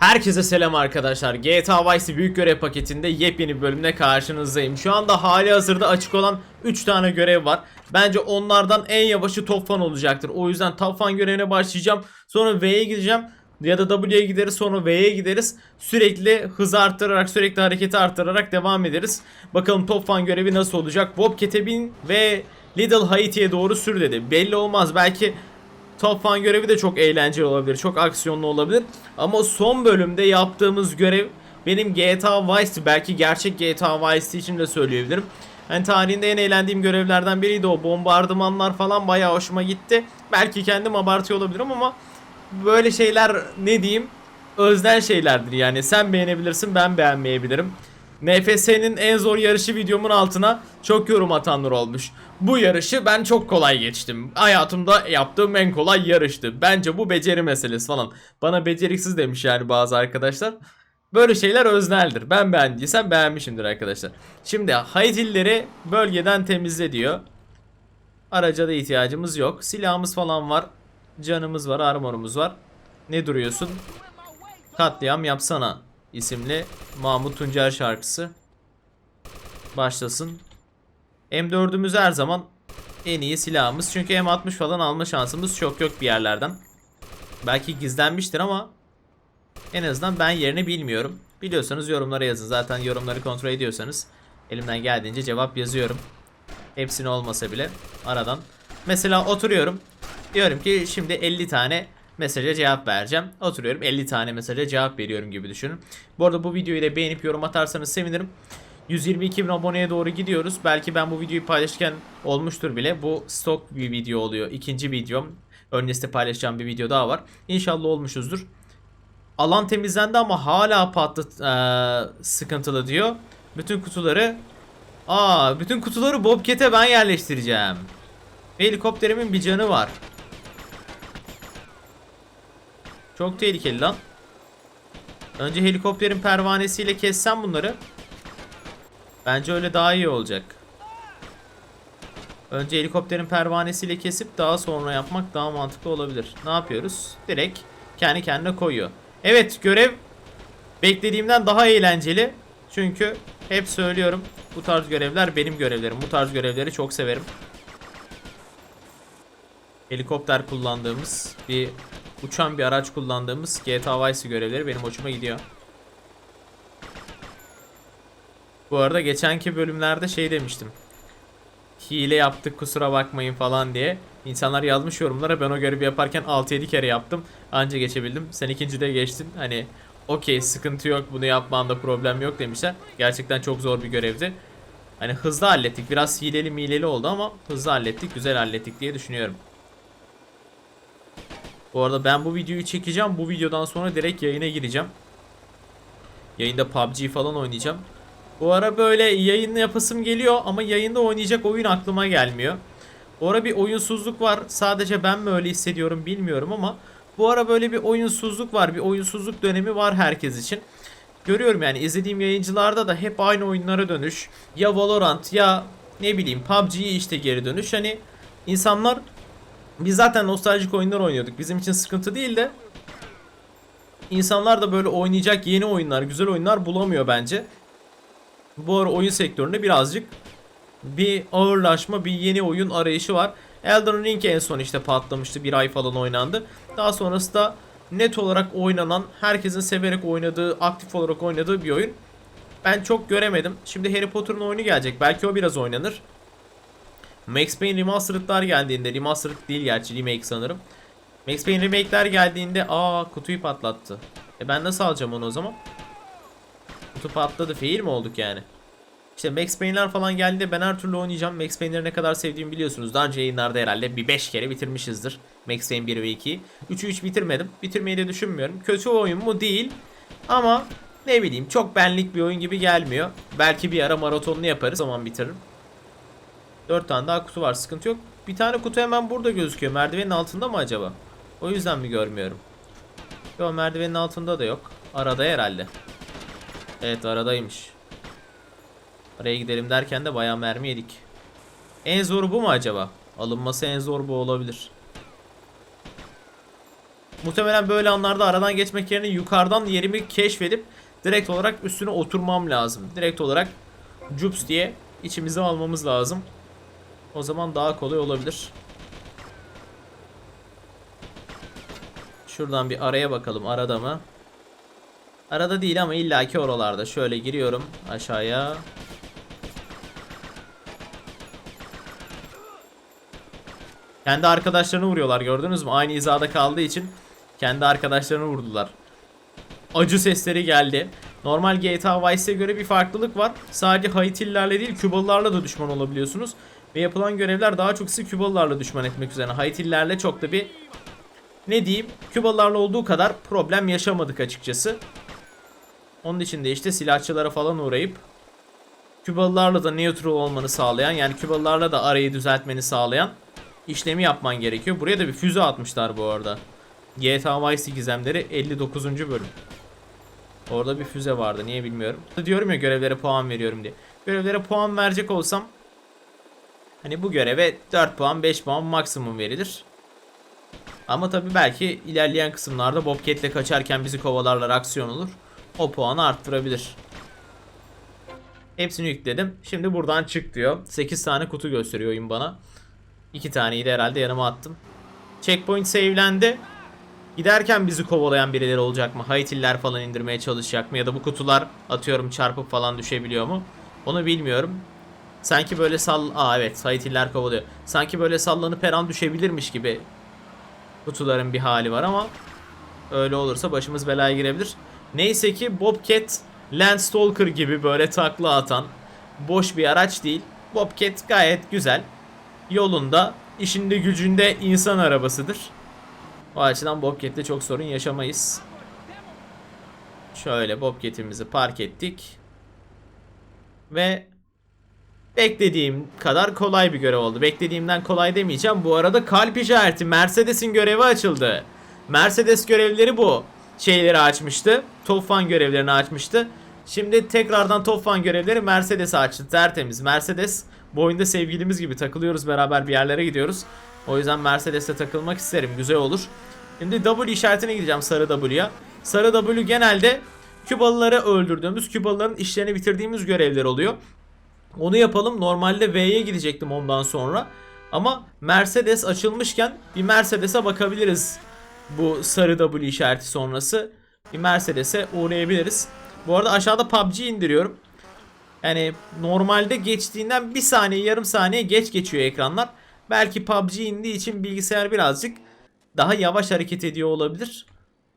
Herkese selam arkadaşlar. GTA Vice büyük görev paketinde yepyeni bir bölümle karşınızdayım. Şu anda hali hazırda açık olan 3 tane görev var. Bence onlardan en yavaşı Top Fan olacaktır. O yüzden Top Fan görevine başlayacağım. Sonra V'ye gideceğim. Ya da W'ye gideriz sonra V'ye gideriz. Sürekli hızı arttırarak sürekli hareketi arttırarak devam ederiz. Bakalım Top Fan görevi nasıl olacak. Bobcat'e bin ve Little Haiti'ye doğru sür dedi. Belli olmaz belki Top Fun görevi de çok eğlenceli olabilir. Çok aksiyonlu olabilir. Ama son bölümde yaptığımız görev benim GTA Vice belki gerçek GTA Vice için de söyleyebilirim. Yani tarihinde en eğlendiğim görevlerden biriydi o. Bombardımanlar falan bayağı hoşuma gitti. Belki kendim abartıyor olabilirim ama böyle şeyler ne diyeyim öznel şeylerdir yani. Sen beğenebilirsin ben beğenmeyebilirim. NFS'nin en zor yarışı videomun altına çok yorum atanlar olmuş. Bu yarışı ben çok kolay geçtim. Hayatımda yaptığım en kolay yarıştı. Bence bu beceri meselesi falan. Bana beceriksiz demiş yani bazı arkadaşlar. Böyle şeyler özneldir. Ben beğendiysem beğenmişimdir arkadaşlar. Şimdi Haydilleri bölgeden temizle diyor. Araca da ihtiyacımız yok. Silahımız falan var. Canımız var, armorumuz var. Ne duruyorsun? Katliam yapsana isimli Mahmut Tuncer şarkısı. Başlasın. M4'ümüz her zaman en iyi silahımız. Çünkü M60 falan alma şansımız çok yok bir yerlerden. Belki gizlenmiştir ama en azından ben yerini bilmiyorum. Biliyorsanız yorumlara yazın. Zaten yorumları kontrol ediyorsanız elimden geldiğince cevap yazıyorum. Hepsini olmasa bile aradan. Mesela oturuyorum. Diyorum ki şimdi 50 tane mesaja cevap vereceğim. Oturuyorum 50 tane mesaja cevap veriyorum gibi düşünün. Bu arada bu videoyu da beğenip yorum atarsanız sevinirim. 122 bin aboneye doğru gidiyoruz. Belki ben bu videoyu paylaşırken olmuştur bile. Bu stok bir video oluyor. İkinci videom. Öncesinde paylaşacağım bir video daha var. İnşallah olmuşuzdur. Alan temizlendi ama hala patlat eee, sıkıntılı diyor. Bütün kutuları Aa, bütün kutuları Bobcat'e ben yerleştireceğim. Helikopterimin bir canı var. Çok tehlikeli lan. Önce helikopterin pervanesiyle kessem bunları. Bence öyle daha iyi olacak. Önce helikopterin pervanesiyle kesip daha sonra yapmak daha mantıklı olabilir. Ne yapıyoruz? Direkt kendi kendine koyuyor. Evet görev beklediğimden daha eğlenceli. Çünkü hep söylüyorum bu tarz görevler benim görevlerim. Bu tarz görevleri çok severim. Helikopter kullandığımız bir uçan bir araç kullandığımız GTA Vice görevleri benim hoşuma gidiyor. Bu arada geçenki bölümlerde şey demiştim. Hile yaptık kusura bakmayın falan diye. İnsanlar yazmış yorumlara ben o görevi yaparken 6-7 kere yaptım. Anca geçebildim. Sen ikincide geçtin. Hani okey sıkıntı yok bunu yapmanda problem yok demişler. Gerçekten çok zor bir görevdi. Hani hızlı hallettik. Biraz hileli mileli oldu ama hızlı hallettik. Güzel hallettik diye düşünüyorum. Bu arada ben bu videoyu çekeceğim. Bu videodan sonra direkt yayına gireceğim. Yayında PUBG falan oynayacağım. Bu ara böyle yayın yapasım geliyor ama yayında oynayacak oyun aklıma gelmiyor. Bu ara bir oyunsuzluk var. Sadece ben mi öyle hissediyorum bilmiyorum ama bu ara böyle bir oyunsuzluk var. Bir oyunsuzluk dönemi var herkes için. Görüyorum yani izlediğim yayıncılarda da hep aynı oyunlara dönüş. Ya Valorant ya ne bileyim PUBG'ye işte geri dönüş. Hani insanlar biz zaten nostaljik oyunlar oynuyorduk. Bizim için sıkıntı değil de insanlar da böyle oynayacak yeni oyunlar, güzel oyunlar bulamıyor bence. Bu ara oyun sektöründe birazcık bir ağırlaşma, bir yeni oyun arayışı var. Elden Ring en son işte patlamıştı. Bir ay falan oynandı. Daha sonrası da net olarak oynanan, herkesin severek oynadığı, aktif olarak oynadığı bir oyun. Ben çok göremedim. Şimdi Harry Potter'ın oyunu gelecek. Belki o biraz oynanır. Max Payne Remastered'lar geldiğinde, Remastered değil gerçi remake sanırım. Max Payne remake'ler geldiğinde aa kutuyu patlattı. E ben nasıl alacağım onu o zaman? Kutu patladı. Fail mi olduk yani? İşte Max Payne'ler falan geldiğinde ben her türlü oynayacağım. Max Payne'leri ne kadar sevdiğimi biliyorsunuz. Daha önce yayınlarda herhalde bir 5 kere bitirmişizdir. Max Payne 1 ve 2'yi. 3'ü 3 bitirmedim. Bitirmeyi de düşünmüyorum. Kötü oyun mu? Değil. Ama ne bileyim çok benlik bir oyun gibi gelmiyor. Belki bir ara maratonunu yaparız. Zaman bitiririm. 4 tane daha kutu var. Sıkıntı yok. Bir tane kutu hemen burada gözüküyor. Merdivenin altında mı acaba? O yüzden mi görmüyorum? Yok merdivenin altında da yok. Arada herhalde. Evet aradaymış. Oraya gidelim derken de bayağı mermi yedik. En zoru bu mu acaba? Alınması en zor bu olabilir. Muhtemelen böyle anlarda aradan geçmek yerine yukarıdan yerimi keşfedip direkt olarak üstüne oturmam lazım. Direkt olarak cups diye içimize almamız lazım. O zaman daha kolay olabilir. Şuradan bir araya bakalım arada mı? Arada değil ama illaki oralarda. Şöyle giriyorum aşağıya. Kendi arkadaşlarını vuruyorlar gördünüz mü? Aynı hizada kaldığı için kendi arkadaşlarını vurdular. Acı sesleri geldi. Normal GTA Vice'e göre bir farklılık var. Sadece Haitililerle değil Kübalılarla da düşman olabiliyorsunuz. Ve yapılan görevler daha çok sizi Kübalılarla düşman etmek üzerine. Haitililerle çok da bir ne diyeyim Kübalılarla olduğu kadar problem yaşamadık açıkçası. Onun için de işte silahçılara falan uğrayıp Kübalılarla da neutral olmanı sağlayan yani Kübalılarla da arayı düzeltmeni sağlayan işlemi yapman gerekiyor. Buraya da bir füze atmışlar bu arada. GTA Vice gizemleri 59. bölüm. Orada bir füze vardı niye bilmiyorum. Diyorum ya görevlere puan veriyorum diye. Görevlere puan verecek olsam hani bu göreve 4 puan 5 puan maksimum verilir. Ama tabi belki ilerleyen kısımlarda Bobcat'le kaçarken bizi kovalarlar aksiyon olur. O puanı arttırabilir. Hepsini yükledim. Şimdi buradan çık diyor. 8 tane kutu gösteriyor oyun bana. 2 taneyi de herhalde yanıma attım. Checkpoint save'lendi. Giderken bizi kovalayan birileri olacak mı? Haitiller falan indirmeye çalışacak mı? Ya da bu kutular atıyorum çarpıp falan düşebiliyor mu? Onu bilmiyorum. Sanki böyle sall... Aa evet Haitiller kovalıyor. Sanki böyle sallanıp her an düşebilirmiş gibi kutuların bir hali var ama öyle olursa başımız belaya girebilir. Neyse ki Bobcat Landstalker gibi böyle takla atan boş bir araç değil. Bobcat gayet güzel. Yolunda, işinde gücünde insan arabasıdır. O açıdan Bobcat'te çok sorun yaşamayız. Şöyle Bobcat'imizi park ettik. Ve beklediğim kadar kolay bir görev oldu. Beklediğimden kolay demeyeceğim. Bu arada kalp işareti Mercedes'in görevi açıldı. Mercedes görevleri bu. Şeyleri açmıştı. Top Fun görevlerini açmıştı. Şimdi tekrardan Top Fun görevleri Mercedes açtı. Tertemiz. Mercedes bu sevgilimiz gibi takılıyoruz beraber bir yerlere gidiyoruz. O yüzden Mercedes'e takılmak isterim. Güzel olur. Şimdi W işaretine gideceğim sarı W'ya. Sarı W genelde Kübalıları öldürdüğümüz, Kübalıların işlerini bitirdiğimiz görevler oluyor. Onu yapalım. Normalde V'ye gidecektim ondan sonra. Ama Mercedes açılmışken bir Mercedes'e bakabiliriz. Bu sarı W işareti sonrası. Bir Mercedes'e uğrayabiliriz. Bu arada aşağıda PUBG indiriyorum. Yani normalde geçtiğinden bir saniye yarım saniye geç geçiyor ekranlar. Belki PUBG indiği için bilgisayar birazcık daha yavaş hareket ediyor olabilir.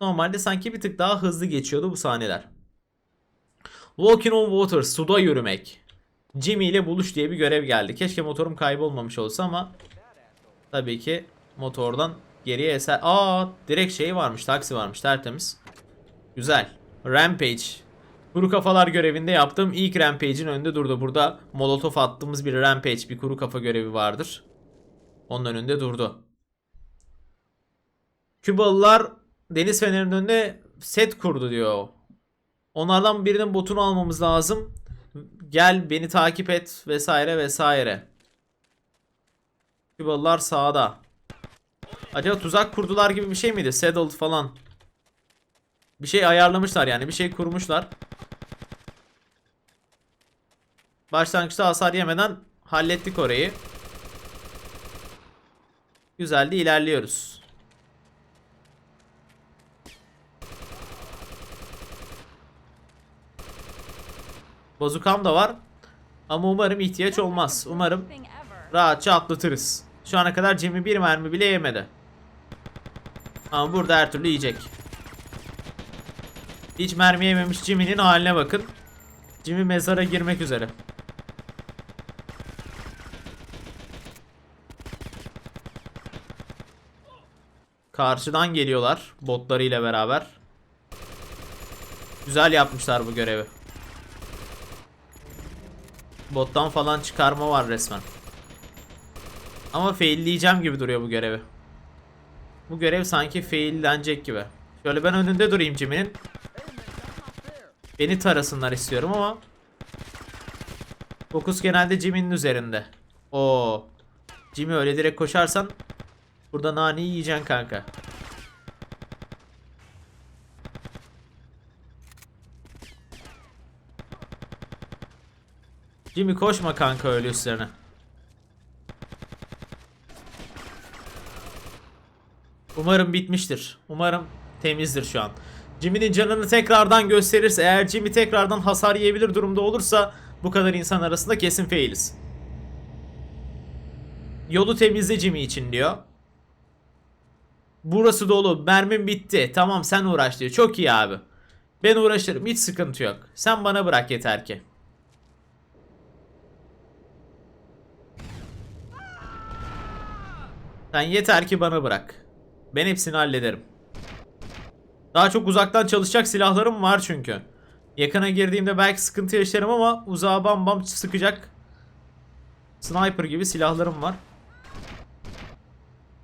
Normalde sanki bir tık daha hızlı geçiyordu bu sahneler. Walking on water, suda yürümek. Jimmy ile buluş diye bir görev geldi. Keşke motorum kaybolmamış olsa ama tabii ki motordan geriye eser. Aa, direkt şey varmış, taksi varmış, tertemiz. Güzel. Rampage. Kuru kafalar görevinde yaptığım ilk Rampage'in önünde durdu. Burada molotof attığımız bir Rampage, bir kuru kafa görevi vardır. Onun önünde durdu. Kübalılar deniz fenerinin önünde set kurdu diyor. Onlardan birinin botunu almamız lazım. Gel beni takip et vesaire vesaire. Kübalılar sağda. Acaba tuzak kurdular gibi bir şey miydi? Saddled falan. Bir şey ayarlamışlar yani. Bir şey kurmuşlar. Başlangıçta hasar yemeden hallettik orayı. Güzel de ilerliyoruz. Bazukam da var. Ama umarım ihtiyaç olmaz. Umarım rahatça atlatırız. Şu ana kadar Jimmy bir mermi bile yemedi. Ama burada her türlü yiyecek. Hiç mermi yememiş Jimmy'nin haline bakın. Jimmy mezara girmek üzere. Karşıdan geliyorlar botlarıyla beraber. Güzel yapmışlar bu görevi. Bottan falan çıkarma var resmen. Ama failleyeceğim gibi duruyor bu görevi. Bu görev sanki faillenecek gibi. Şöyle ben önünde durayım Jimmy'nin. Beni tarasınlar istiyorum ama Fokus genelde Jimmy'nin üzerinde. Oo. Jimmy öyle direkt koşarsan burada naneyi yiyeceksin kanka. Jimmy koşma kanka öyle üstlerine. Umarım bitmiştir. Umarım temizdir şu an. Jimmy'nin canını tekrardan gösterirse eğer Jimmy tekrardan hasar yiyebilir durumda olursa bu kadar insan arasında kesin failiz. Yolu temizle Jimmy için diyor. Burası dolu. Mermim bitti. Tamam sen uğraş diyor. Çok iyi abi. Ben uğraşırım. Hiç sıkıntı yok. Sen bana bırak yeter ki. Sen yeter ki bana bırak. Ben hepsini hallederim. Daha çok uzaktan çalışacak silahlarım var çünkü. Yakına girdiğimde belki sıkıntı yaşarım ama uzağa bam bam sıkacak. Sniper gibi silahlarım var.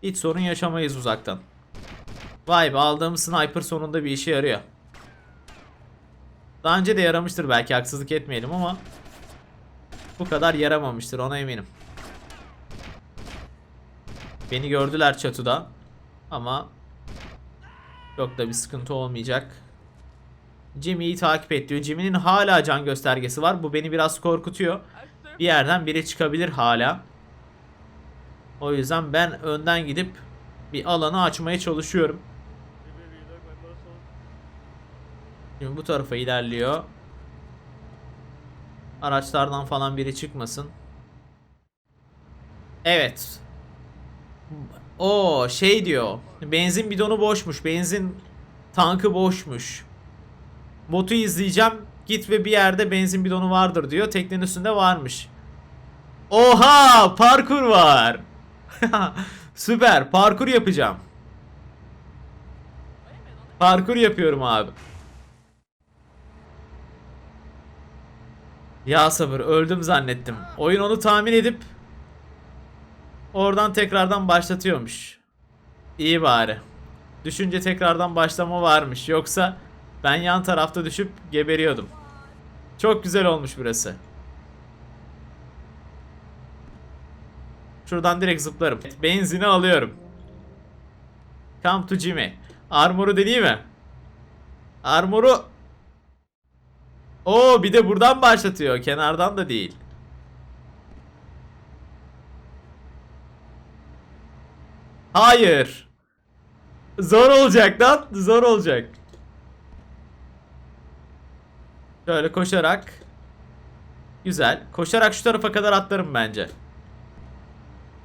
Hiç sorun yaşamayız uzaktan. Vay be aldığım sniper sonunda bir işe yarıyor. Daha önce de yaramıştır belki haksızlık etmeyelim ama bu kadar yaramamıştır ona eminim. Beni gördüler çatıda ama çok da bir sıkıntı olmayacak. Jimmy'yi takip et diyor. Jimmy'nin hala can göstergesi var. Bu beni biraz korkutuyor. Bir yerden biri çıkabilir hala. O yüzden ben önden gidip bir alanı açmaya çalışıyorum. Şimdi bu tarafa ilerliyor. Araçlardan falan biri çıkmasın. Evet. O şey diyor. Benzin bidonu boşmuş. Benzin tankı boşmuş. Botu izleyeceğim. Git ve bir yerde benzin bidonu vardır diyor. Teknenin üstünde varmış. Oha! Parkur var. Süper. Parkur yapacağım. Parkur yapıyorum abi. Ya sabır öldüm zannettim. Oyun onu tahmin edip oradan tekrardan başlatıyormuş. İyi bari. Düşünce tekrardan başlama varmış. Yoksa ben yan tarafta düşüp geberiyordum. Çok güzel olmuş burası. Şuradan direkt zıplarım. Benzini alıyorum. Come to Jimmy. Armor'u deneyeyim mi? Armor'u Oo bir de buradan başlatıyor. Kenardan da değil. Hayır. Zor olacak lan. Zor olacak. Şöyle koşarak. Güzel. Koşarak şu tarafa kadar atlarım bence.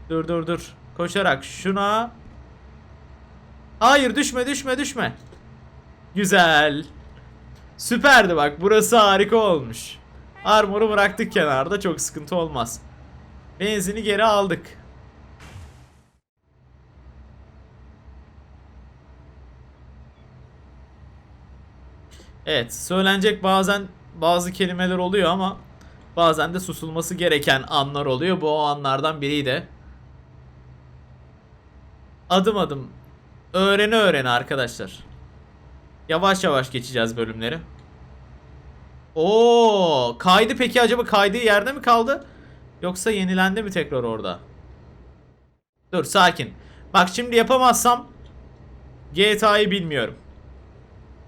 Dur dur dur. Koşarak şuna. Hayır düşme düşme düşme. Güzel. Süperdi bak burası harika olmuş. Armor'u bıraktık kenarda çok sıkıntı olmaz. Benzini geri aldık. Evet söylenecek bazen bazı kelimeler oluyor ama bazen de susulması gereken anlar oluyor. Bu o anlardan biriydi. Adım adım öğrene öğrene arkadaşlar. Yavaş yavaş geçeceğiz bölümleri. Oo, kaydı peki acaba kaydığı yerde mi kaldı? Yoksa yenilendi mi tekrar orada? Dur sakin. Bak şimdi yapamazsam GTA'yı bilmiyorum.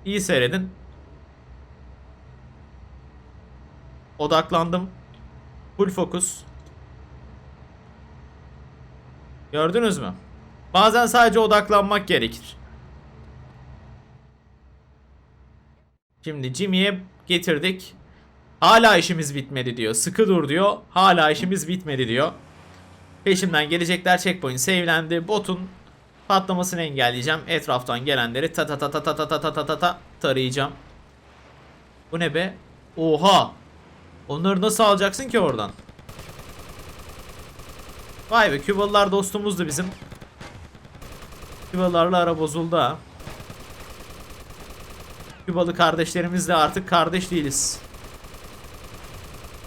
İyi seyredin. Odaklandım. Full fokus. Gördünüz mü? Bazen sadece odaklanmak gerekir. Şimdi Jimmy'ye getirdik. Hala işimiz bitmedi diyor. Sıkı dur diyor. Hala işimiz bitmedi diyor. Peşimden gelecekler checkpoint save'lendi. Botun patlamasını engelleyeceğim. Etraftan gelenleri ta ta ta ta ta ta ta ta ta ta ta tarayacağım. Bu ne be? Oha! Onları nasıl alacaksın ki oradan? Vay be Kübalılar dostumuzdu bizim. Kübalılarla ara bozuldu ha. Kübalı kardeşlerimizle artık kardeş değiliz.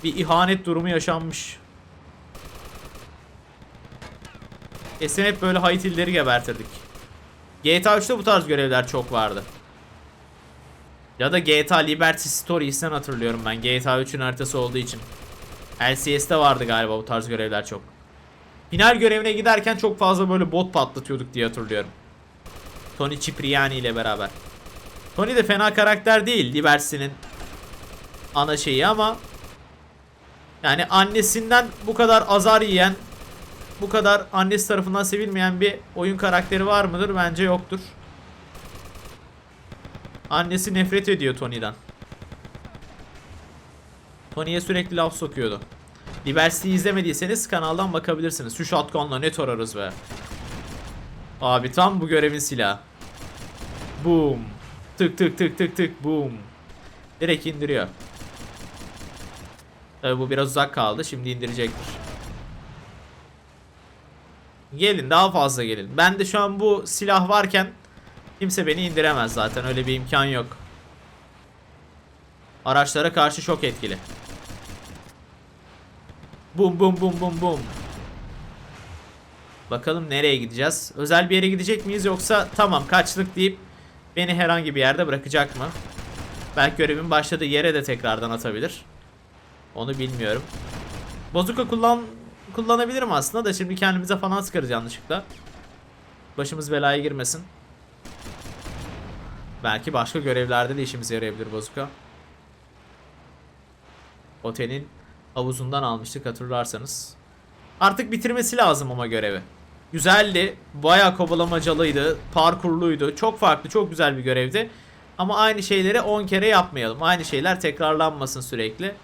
Bir ihanet durumu yaşanmış. Esen hep böyle Haitilleri gebertirdik. GTA 3'te bu tarz görevler çok vardı. Ya da GTA Liberty Stories'ten hatırlıyorum ben. GTA 3'ün haritası olduğu için. LCS'te vardı galiba bu tarz görevler çok. Final görevine giderken çok fazla böyle bot patlatıyorduk diye hatırlıyorum. Tony Cipriani ile beraber. Tony de fena karakter değil Liberty'nin ana şeyi ama Yani annesinden bu kadar azar yiyen, bu kadar annesi tarafından sevilmeyen bir oyun karakteri var mıdır? Bence yoktur. Annesi nefret ediyor Tony'den. Tony'ye sürekli laf sokuyordu. Liberty'yi izlemediyseniz kanaldan bakabilirsiniz. Şu shotgunla ne tararız be. Abi tam bu görevin silahı. Boom. Tık tık tık tık tık boom. Direkt indiriyor. Tabi bu biraz uzak kaldı. Şimdi indirecektir. Gelin daha fazla gelin. Ben de şu an bu silah varken kimse beni indiremez zaten. Öyle bir imkan yok. Araçlara karşı çok etkili. Bum bum bum bum bum. Bakalım nereye gideceğiz? Özel bir yere gidecek miyiz yoksa tamam kaçtık deyip beni herhangi bir yerde bırakacak mı? Belki görevin başladığı yere de tekrardan atabilir. Onu bilmiyorum. Bozuka kullan kullanabilirim aslında da şimdi kendimize falan sıkarız yanlışlıkla. Başımız belaya girmesin. Belki başka görevlerde de işimize yarayabilir bozuka. Otelin havuzundan almıştık hatırlarsanız. Artık bitirmesi lazım ama görevi. Güzeldi. Bayağı kovalamacalıydı. Parkurluydu. Çok farklı, çok güzel bir görevdi. Ama aynı şeyleri 10 kere yapmayalım. Aynı şeyler tekrarlanmasın sürekli.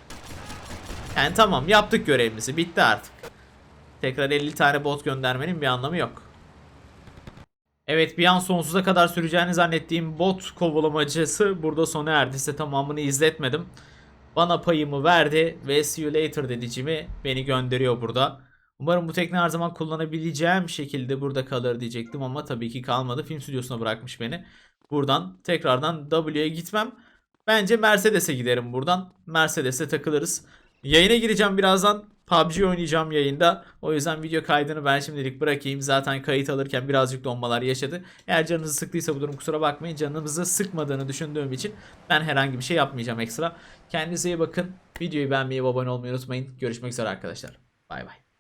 Yani tamam yaptık görevimizi. Bitti artık. Tekrar 50 tane bot göndermenin bir anlamı yok. Evet bir an sonsuza kadar süreceğini zannettiğim bot kovalamacası burada sona erdi. Size tamamını izletmedim. Bana payımı verdi ve see you later dedicimi beni gönderiyor burada. Umarım bu tekne her zaman kullanabileceğim şekilde burada kalır diyecektim ama tabii ki kalmadı. Film stüdyosuna bırakmış beni. Buradan tekrardan W'ye gitmem. Bence Mercedes'e giderim buradan. Mercedes'e takılırız. Yayına gireceğim birazdan. PUBG oynayacağım yayında. O yüzden video kaydını ben şimdilik bırakayım. Zaten kayıt alırken birazcık donmalar yaşadı. Eğer canınızı sıktıysa bu durum kusura bakmayın. Canınızı sıkmadığını düşündüğüm için ben herhangi bir şey yapmayacağım ekstra. Kendinize iyi bakın. Videoyu beğenmeyi ve abone olmayı unutmayın. Görüşmek üzere arkadaşlar. Bay bay.